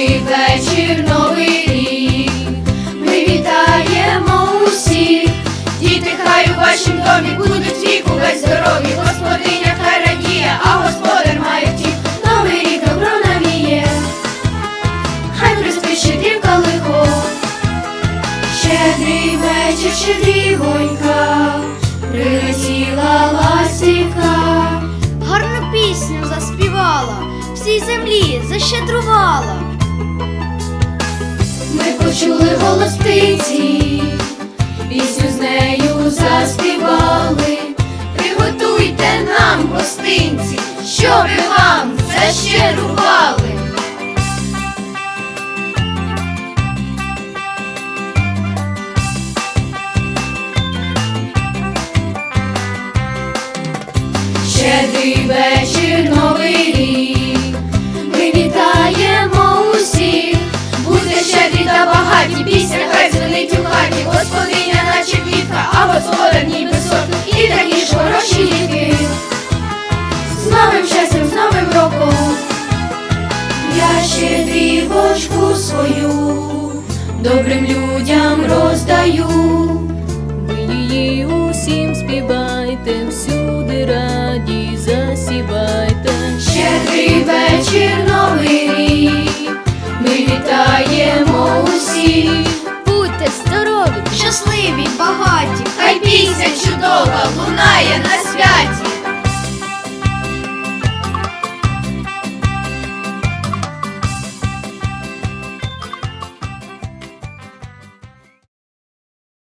Добрий вечір, новий рік, ми вітаємо усіх, діти, хай у вашім домі будуть вік весь здорові, господиня хай радіє, а господар має втік, новий рік добро навіє, хай приспішить лихо, щедрий вечір, щедрівонька, прилетіла ластівка, гарну пісню заспівала. Всій землі защедрувала. Почули голос птиці, пісню з нею заспівали. Приготуйте нам гостинці, щоби вам защедрували. Щедрий вечір, новий часточку свою добрим людям роздаю, ви її усім співайте, всюди раді засівайте. Щедрий вечір новий рік, ми вітаємо усіх. Будьте здорові, щасливі, багаті, хай пісня чудова лунає на святі.